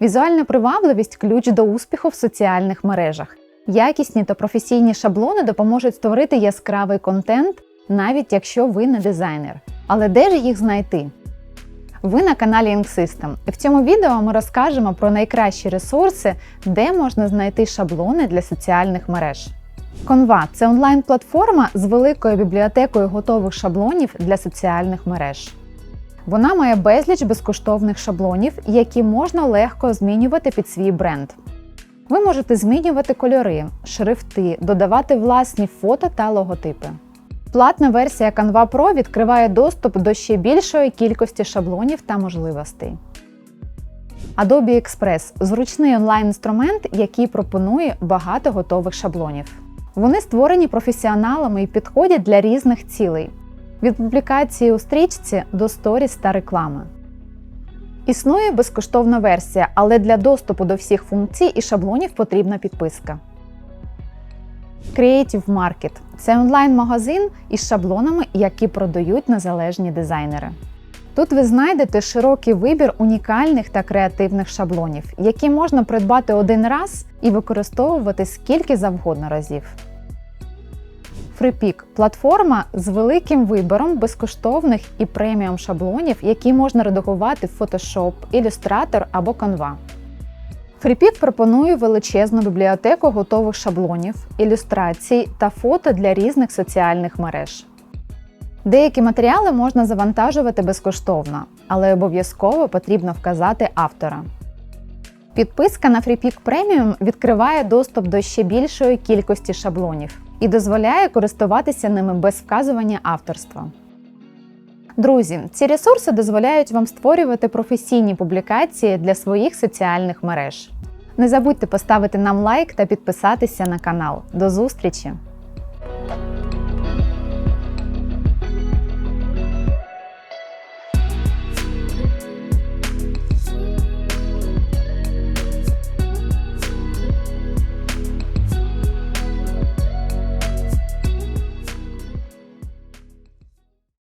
Візуальна привабливість ключ до успіху в соціальних мережах. Якісні та професійні шаблони допоможуть створити яскравий контент, навіть якщо ви не дизайнер. Але де ж їх знайти? Ви на каналі Ink System. І в цьому відео ми розкажемо про найкращі ресурси, де можна знайти шаблони для соціальних мереж. Canva – це онлайн-платформа з великою бібліотекою готових шаблонів для соціальних мереж. Вона має безліч безкоштовних шаблонів, які можна легко змінювати під свій бренд. Ви можете змінювати кольори, шрифти, додавати власні фото та логотипи. Платна версія Canva Pro відкриває доступ до ще більшої кількості шаблонів та можливостей. Adobe Express зручний онлайн-інструмент, який пропонує багато готових шаблонів. Вони створені професіоналами і підходять для різних цілей від публікації у стрічці до сторіс та реклами. Існує безкоштовна версія, але для доступу до всіх функцій і шаблонів потрібна підписка. Creative Market це онлайн-магазин із шаблонами, які продають незалежні дизайнери. Тут ви знайдете широкий вибір унікальних та креативних шаблонів, які можна придбати один раз і використовувати скільки завгодно разів. FreePick – платформа з великим вибором безкоштовних і преміум шаблонів, які можна редагувати в Photoshop, Illustrator або Canva. FreePick пропонує величезну бібліотеку готових шаблонів, ілюстрацій та фото для різних соціальних мереж. Деякі матеріали можна завантажувати безкоштовно, але обов'язково потрібно вказати автора. Підписка на FreePick Premium відкриває доступ до ще більшої кількості шаблонів і дозволяє користуватися ними без вказування авторства. Друзі, ці ресурси дозволяють вам створювати професійні публікації для своїх соціальних мереж. Не забудьте поставити нам лайк та підписатися на канал. До зустрічі!